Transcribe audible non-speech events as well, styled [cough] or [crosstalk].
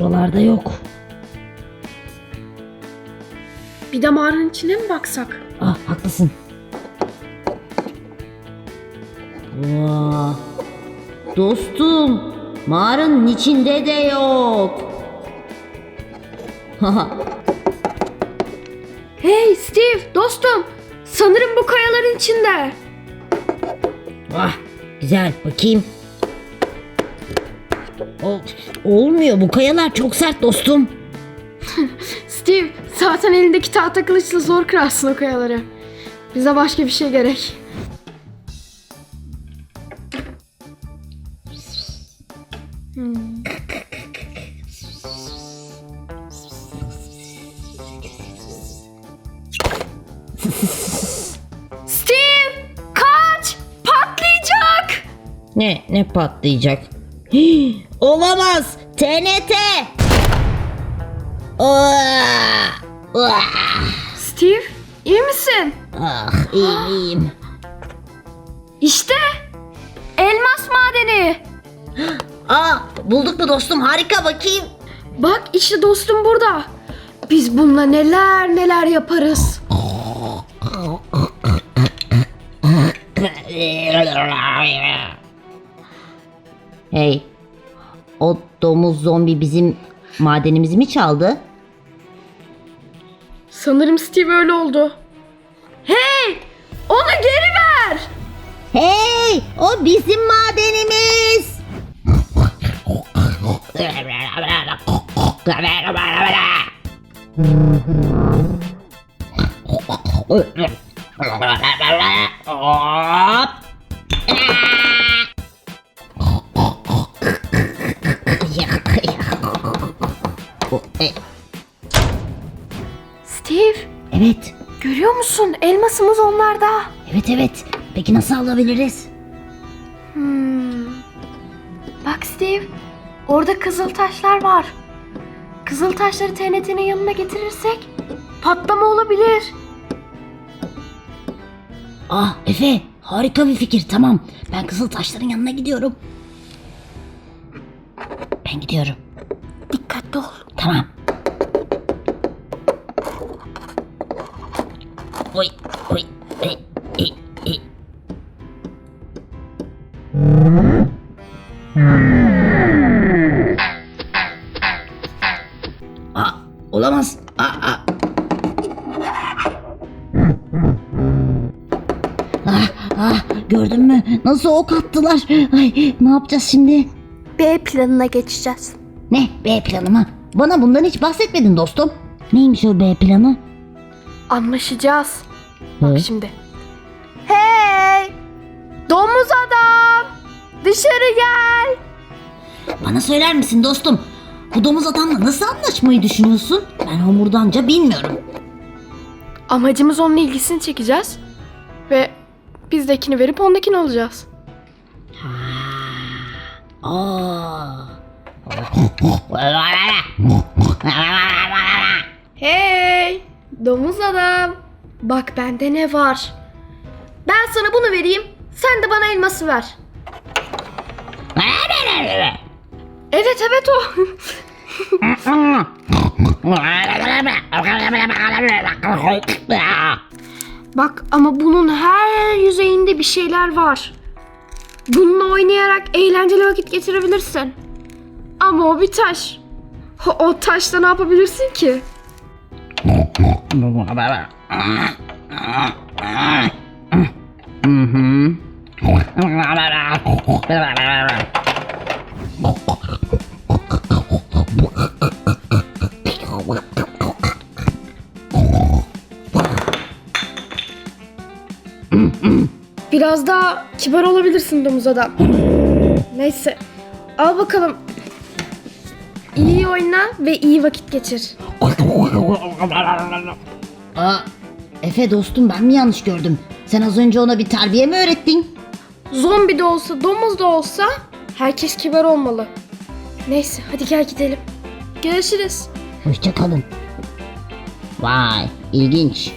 Buralarda yok. Bir de mağaranın içine mi baksak? Ah haklısın. Vaa. Dostum mağaranın içinde de yok. [laughs] Hey Steve dostum. Sanırım bu kayaların içinde. ah, güzel bakayım. Olmuyor bu kayalar çok sert dostum. [laughs] Steve zaten elindeki tahta kılıçla zor kırarsın o kayaları. Bize başka bir şey gerek. Hmm. [laughs] Steve! Kaç! Patlayacak! Ne ne patlayacak? Hii, [gasps] olamaz TNT. Ah, ah, Steve, iyi misin? ah iyiyim [gasps] iyiyim. İşte elmas madeni. [gasps] Aa bulduk mu dostum harika bakayım. Bak işte dostum burada. Biz bununla neler neler yaparız. [laughs] Hey o domuz zombi bizim madenimizi mi çaldı? Sanırım Steve öyle oldu. Hey! Onu geri ver! Hey o bizim madenimiz. Hop. [laughs] [laughs] [laughs] Steve, Evet, görüyor musun? Elmasımız onlarda. evet evet. Peki nasıl alabiliriz? Hmm. Bak Steve, orada kızıl taşlar var. Kızıl taşları TNT'nin yanına getirirsek patlama olabilir. Ah Efe harika bir fikir tamam. Ben kızıl taşların yanına gidiyorum. Ben gidiyorum. Oy oy oy oy, oy. Aa, olamaz. Aa, aa. Ah, ah, gördün mü? Nasıl ok attılar? Ay, ne yapacağız şimdi? B planına geçeceğiz. Ne B planı mı? Bana bundan hiç bahsetmedin dostum. Neymiş o B planı? Anlaşacağız. Bak şimdi. Hey! Domuz adam! Dışarı gel! Bana söyler misin dostum? Bu domuz adamla nasıl anlaşmayı düşünüyorsun? Ben homurdanca bilmiyorum. Amacımız onun ilgisini çekeceğiz. Ve bizdekini verip ondakini alacağız. Aa. Hey! Domuz adam! Bak bende ne var? Ben sana bunu vereyim. Sen de bana elması ver. Evet evet o. Bak ama bunun her yüzeyinde bir şeyler var. Bununla oynayarak eğlenceli vakit geçirebilirsin. Ama o bir taş. O, o taşla ne yapabilirsin ki? Biraz daha kibar olabilirsin domuz adam. Neyse. Al bakalım. İyi oyna ve iyi vakit geçir. Aa, Efe dostum ben mi yanlış gördüm? Sen az önce ona bir terbiye mi öğrettin? Zombi de olsa, domuz da olsa herkes kibar olmalı. Neyse hadi gel gidelim. Görüşürüz. Hoşça kalın. Vay ilginç.